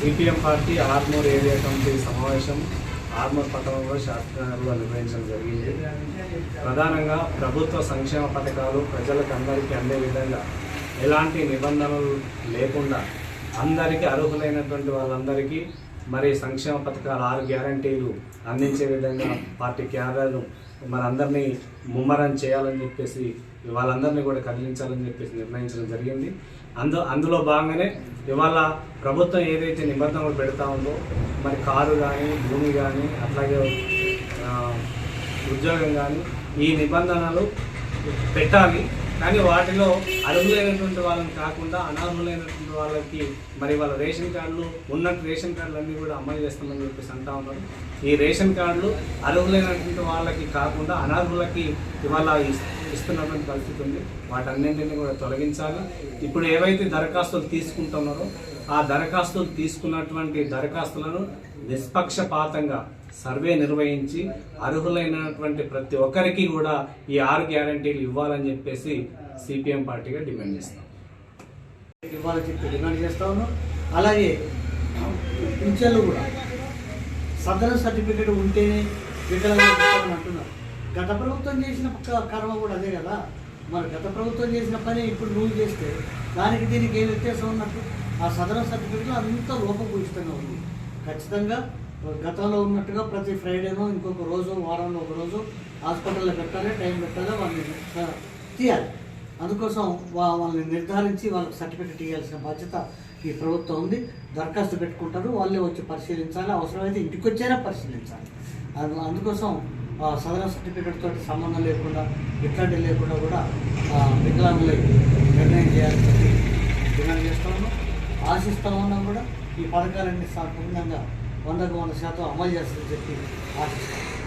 CPM party Armoor area committee సమావేశం ఆర్మూర్ పట్టణంలో శాస్త్రనగర్లో నిర్వహించడం జరిగింది. ప్రధానంగా ప్రభుత్వ సంక్షేమ పథకాలు ప్రజలకు అందరికీ అందే విధంగా ఎలాంటి నిబంధనలు లేకుండా అందరికీ అర్హులైనటువంటి వాళ్ళందరికీ మరి సంక్షేమ పథకాలు ఆరు గ్యారంటీలు అందించే విధంగా పార్టీ క్యాడర్ను మరి ముమ్మరం చేయాలని చెప్పేసి వాళ్ళందరినీ కూడా కదిలించాలని చెప్పేసి నిర్ణయించడం జరిగింది. అందు అందులో భాగంగానే ఇవాళ ప్రభుత్వం ఏదైతే నిబంధనలు పెడతా ఉందో మరి కారు కానీ భూమి కానీ అట్లాగే ఉద్యోగం కానీ ఈ నిబంధనలు పెట్టాలి. కానీ వాటిలో అర్హులైనటువంటి వాళ్ళని కాకుండా అనర్హులైనటువంటి వాళ్ళకి మరి వాళ్ళ రేషన్ కార్డులు ఉన్నట్టు రేషన్ కార్డులు అన్నీ కూడా అమలు చేస్తామని చెప్పేసి అంటా ఉన్నారు. ఈ రేషన్ కార్డులు అర్హులైనటువంటి వాళ్ళకి కాకుండా అనర్హులకి ఇవాళ ఇస్తున్నటువంటి పరిస్థితి ఉంది. వాటన్నింటినీ కూడా తొలగించాలి. ఇప్పుడు ఏవైతే దరఖాస్తులు తీసుకుంటున్నారో ఆ దరఖాస్తులు తీసుకున్నటువంటి దరఖాస్తులను నిష్పక్షపాతంగా సర్వే నిర్వహించి అర్హులైనటువంటి ప్రతి ఒక్కరికి కూడా ఈ ఆరు గ్యారంటీలు ఇవ్వాలని చెప్పేసి సిపిఎం పార్టీగా డిమాండ్ చేస్తాం. ఇవ్వాలని చెప్పి డిమాండ్ చేస్తా ఉన్నాం. అలాగే పింఛన్లు కూడా. సదరన్ సర్టిఫికేట్ ఉంటేనే వికలాంగులు అంటున్నారు. గత ప్రభుత్వం చేసిన కర్మ కూడా అదే కదా. మరి గత ప్రభుత్వం చేసిన పని ఇప్పుడు నువ్వు చేస్తే దానికి దీనికి ఏ వ్యత్యాసం ఉన్నట్టు? ఆ సదరన్ సర్టిఫికేట్లో అంత లోపభూయిష్టంగా ఉంది. ఖచ్చితంగా గతంలో ఉన్నట్టుగా ప్రతి ఫ్రైడేనో ఇంకొక రోజు వారంలో ఒక రోజు హాస్పిటల్లో పెట్టాలి టైం పెట్టాలి వాళ్ళని తీయాలి. అందుకోసం వా- వాళ్ళని నిర్ధారించి వాళ్ళకి సర్టిఫికెట్ ఇవ్వాల్సిన బాధ్యత ఈ ప్రభుత్వం ఉంది. దరఖాస్తు పెట్టుకుంటారు. వాళ్ళే వచ్చి పరిశీలించాలి. అవసరమైతే ఇంటికి వచ్చేనా పరిశీలించాలి. అందు- అందుకోసం ఆ, సదరన్ సర్టిఫికెట్ తోటి సంబంధం లేకుండా ఇట్లాంటి లేకుండా కూడా వికలాంగులకి నిర్ణయం చేయాలని డిమాండ్ చేస్తా ఆశిస్తూ ఉన్నాం కూడా. ఈ పథకాలన్నీ సంపూర్ణంగా వందకు వంద శాతం అమలు చేస్తుందని చెప్పి ఆశిస్తాం.